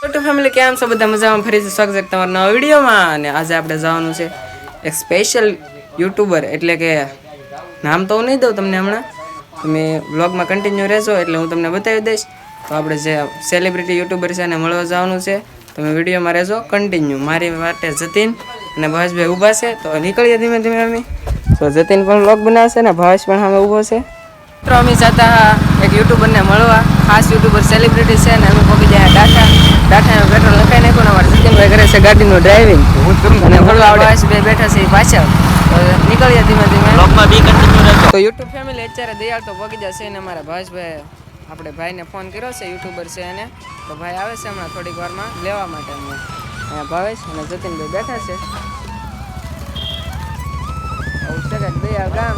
Total family કેમ છો? બધા મજામાં? ફરીથી સ્વાગત છે તમારા નવા વિડીયોમાં. અને આજે આપણે જવાનું છે એક સ્પેશિયલ યુટ્યુબર એટલે કે નામ તો હું નહીં દઉં તમને હમણાં. તમે બ્લોગમાં કન્ટિન્યુ રહેશો એટલે હું તમને બતાવી દઈશ. તો આપણે જે સેલિબ્રિટી યુટ્યુબર છે એને મળવા જવાનું છે. તમે વિડીયોમાં રહેજો કન્ટિન્યુ મારી માટે જતીન અને ભાવેશભાઈ ઊભા છે. તો નીકળીએ ધીમે ધીમે અમે. તો જતીન પણ બ્લોગ બનાવશે ને ભાવેશ પણ સામે ઊભો છે. મિત્રો અમે જતા એક યુટ્યુબરને મળવા. ખાસ યુટ્યુબર સેલિબ્રિટી છે ને અમે પહોંચી જાય ડાટા ડાટામાં પેટ્રોલ લખાઈ નાખ્યું ને અમારે સચિનભાઈ કરે છે ગાડીનું ડ્રાઇવિંગ અને ભાવેશ બે બેઠા છે એ પાછળ. નીકળ્યા નીકળીએ ધીમે ધીમે. તો યુટ્યુબ ફેમિલી અત્યારે દયાળ તો પહોંચી જશે ને અમારા ભાવેશભાઈ આપણે ભાઈને ફોન કર્યો છે યુટ્યુબર છે એને. તો ભાઈ આવે છે હમણાં થોડીક વારમાં લેવા માટે અમને અહીંયા ભાવેશ અને જતીનભાઈ બેઠા છે. આવું છે ગામ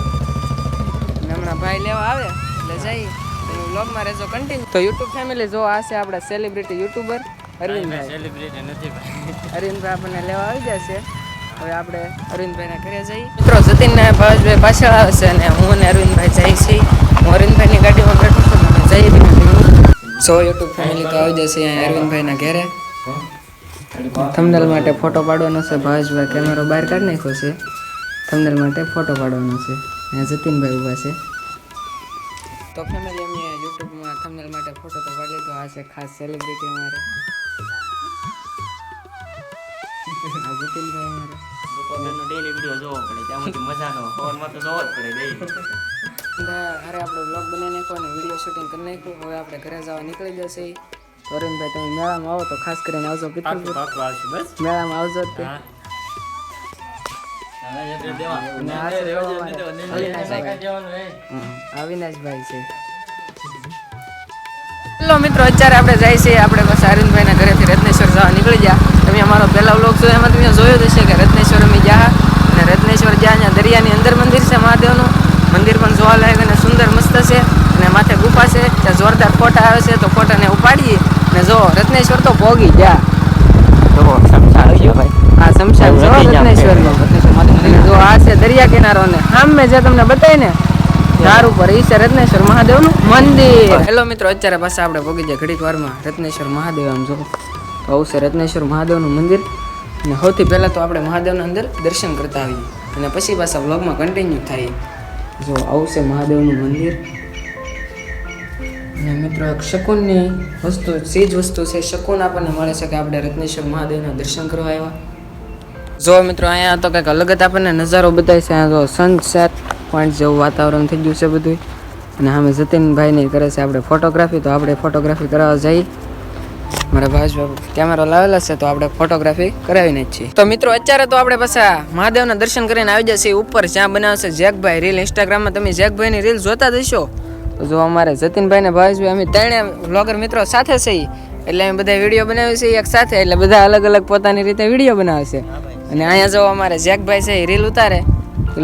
અને હમણાં ભાઈ લેવા આવે એટલે જઈ તમે વ્લોગમાં રહેજો કન્ટિન્યુ તો યુટ્યુબ ફેમિલી જો આ છે આપણા સેલિબ્રિટી યુટ્યુબર અરવિંદભાઈ. સેલિબ્રિટી નથી ભાઈ. અરવિંદભાઈ આપણને લેવા આવી જશે હવે આપણે અરવિંદભાઈના ઘરે જઈએ. મિત્રો જતીનને ભાવેશભાઈ પાછળ આવે છે અને હું અને અરવિંદભાઈ જઈ છીએ. હું અરવિંદભાઈની ગાડીમાં બેઠો છું અને ધીમે ધીમે સો યુટ્યુબ ફેમિલી તો આવી જશે અહીંયા અરવિંદભાઈના ઘરે. થમનેલ માટે ફોટો પાડવાનો છે. ભાવેશભાઈ કેમેરો બહાર કાઢી નાખ્યો છે. થમનેલ માટે ફોટો પાડવાનો છે. અહીંયા જતીનભાઈ ઊભા છે. તો ફેમિલી અમે યુટ્યુબમાં થંબનેલ માટે ફોટો તો પાડી લીધો આ છે ખાસ સેલિબ્રિટી અમારે. આ જતીનભાઈ અમારે. બપોરનો ડેલી વીડિયો જોવો પડે ત્યાંમાંથી મજાનો ફોનમાં તો જોવો જ પડે daily. અરે આપણે બ્લોગ બનાવી નાખ્યો અને વીડિયો શૂટિંગ કરી નાખ્યું. હવે આપણે ઘરે જવા નીકળી જશે. તો તમે મેળામાં આવો તો ખાસ કરીને આવજો બસ. મેળામાં આવજો અવિનાશભાઈ. છે હેલો મિત્રો અત્યારે આપણે જાય છે આપણે બસ અરવિંદભાઈના ઘરેથી રત્નેશ્વર જવા નીકળી ગયા. તમે અમારો પહેલા વ્લોગ જોયો એમાં તમે જોયો જ હશે કે રત્નેશ્વર અમે ગયા અને રત્નેશ્વર જ્યાં ત્યાં દરિયાની અંદર મંદિર છે મહાદેવનું મંદિર પણ જોવાલાયક અને સુંદર મસ્ત છે અને માથે ગુફા છે ત્યાં જોરદાર ફોટા આવે છે તો ફોટાને ઉપાડીએ અને જો રત્નેશ્વર તો ભોગી ગયા. ભાઈ. આ શમશાન જો રત્નેશ્વરનો. જો આ છે દરિયા કિનારો ને સામે જે તમને બતાવી ને ધાર ઉપર ઈ છે રત્નેશ્વર મહાદેવનું મંદિર. હેલો મિત્રો, અત્યારે પાછા આપણે ભોગી જાય ઘડીક વારમાં રત્નેશ્વર મહાદેવ આમ જો. આવું છે રત્નેશ્વર મહાદેવનું મંદિર. અને સૌથી પહેલાં તો આપણે મહાદેવના અંદર દર્શન કરતા આવીએ. અને પછી પાછા વ્લોગમાં કન્ટિન્યુ થાય. જો આવું મહાદેવનું મંદિર. અને મિત્રો, એક શકુનની વસ્તુ ચીજ વસ્તુ છે. શકુન આપણને મળે છે કે આપણે રત્નેશ્વર મહાદેવના દર્શન કરવા આવ્યા. જો મિત્રો, અહીંયા તો કંઈક અલગ જ આપણને નજારો બતાવે છે. અહીંયા તો સનસેટ પોઈન્ટ જેવું વાતાવરણ થઈ ગયું છે બધું અને સામે જતીનભાઈને કરે છે આપણે ફોટોગ્રાફી તો આપણે ફોટોગ્રાફી કરાવવા જઈએ મારા ભાવેશભાઈ કેમેરો લાવેલા છે, તો આપણે ફોટોગ્રાફી કરાવીને જ છીએ. તો મિત્રો, અત્યારે તો આપણે પાછા મહાદેવના દર્શન કરીને આવી જશે ઉપર જ્યાં બનાવશે જેકભાઈ રીલ ઇન્સ્ટાગ્રામમાં તમે જેકભાઈની રીલ જોતા જશો. તો જો અમારે જતીનભાઈ ને ભાવેશભાઈ અમે ત્રણે વ્લોગર મિત્રો સાથે છે એટલે અમે બધા વીડિયો બનાવીએ છીએ એક સાથે, એટલે બધા અલગ અલગ પોતાની રીતે વીડિયો બનાવે છે. અને અહીંયા જો અમારે જેકભાઈ છે એ રીલ ઉતારે.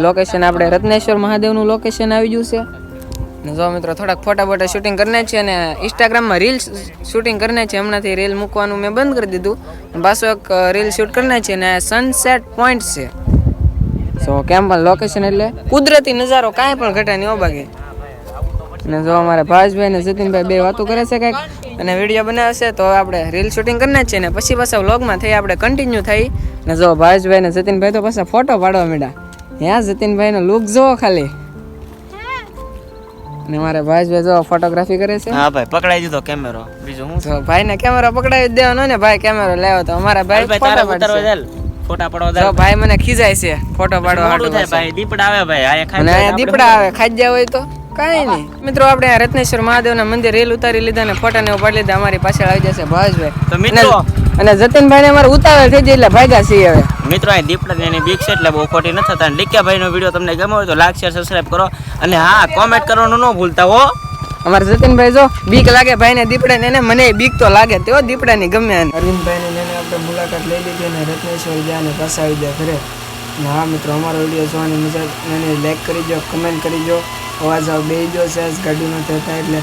લોકેશન આપણે રત્નેશ્વર મહાદેવનું લોકેશન આવી ગયું છે. ને જો મિત્રો થોડાક ફોટા બોટા શૂટિંગ કરીને છીએ અને ઇન્સ્ટાગ્રામમાં રીલ શૂટિંગ કરીને છીએ. હમણાંથી રીલ મૂકવાનું મેં બંધ કરી દીધું. અને પાછું એક રીલ શૂટ કરીને છીએ અને સનસેટ પોઈન્ટ છે. સો કેમ પણ લોકેશન એટલે કુદરતી નજારો કાંઈ પણ ઘટે નહીં હો ને અને જો અમારા ભાવેશભાઈ ને જતીનભાઈ બે વાતો કરે છે કંઈક? અને વીડિયો બનાવશે તો આપણે રીલ શૂટિંગ કરી છીએ ને પછી પાછા વ્લોગમાં થઈ આપણે કન્ટિન્યુ થઈ. ને જો ભાવેશભાઈ ને જતીનભાઈ તો પાછા ફોટો પાડવા માંડ્યા. ત્યાં જતીનભાઈ નો લુક જોવો ખાલી. ને મારા ભાઈ જો ફોટોગ્રાફી કરે છે. હા ભાઈ પકડાઈ દીધો કેમેરો બીજું હું? તો ભાઈ ને કેમેરો પકડાવી દેવાનો ને ભાઈ કેમેરો લેવો તો અમારા ભાઈ ફોટો તારા ઉતારવા ચાલ. ફોટા પાડવા જો ભાઈ મને ખીજાય છે ફોટો પાડવા થાય ભાઈ દીપડા આવે ભાઈ આ ખાઈ દીપડા આવે ખાઈ જાય હોય તો. કાંઈ નહીં. મિત્રો આપણે આ રત્નેશ્વર મહાદેવના મંદિર રેલ ઉતારી લીધા ને ફોટા ને ઉપાડી લીધા. અમારી પાછળ આવી જશે ભાવેશભાઈ તો મિત્રો અને જતીનભાઈ ને અમારે ઉતાવળ થઈ જાય એટલે ભાગ્યા છીએ હવે. મિત્રો અહીં દીપડા એની બીક છે એટલે બહુ ખોટી ન થતા. ડીક્યાભાઈ નો વીડિયો તમને ગમ્યો હોય તો લાઈક શેર સબસ્ક્રાઈબ કરો. અને હા કોમેન્ટ કરવાનું ન ભૂલતા હો. અમારે જતીનભાઈ જો બીક લાગે ભાઈ ને દીપડા ને મને બીક તો લાગે તેઓ દીપડા ની ગમે અરવિંદભાઈ ને આપણે મુલાકાત લઈ લીધી અને રત્નેશ્વર ગયા ને પાછા આવી ગયા ઘરે. હા મિત્રો અમારો વીડિયો જોવાની મજા એને લાઈક કરી દો કમેન્ટ કરી દો અવાજ આવ બે જો છે ગાડીનો થતા એટલે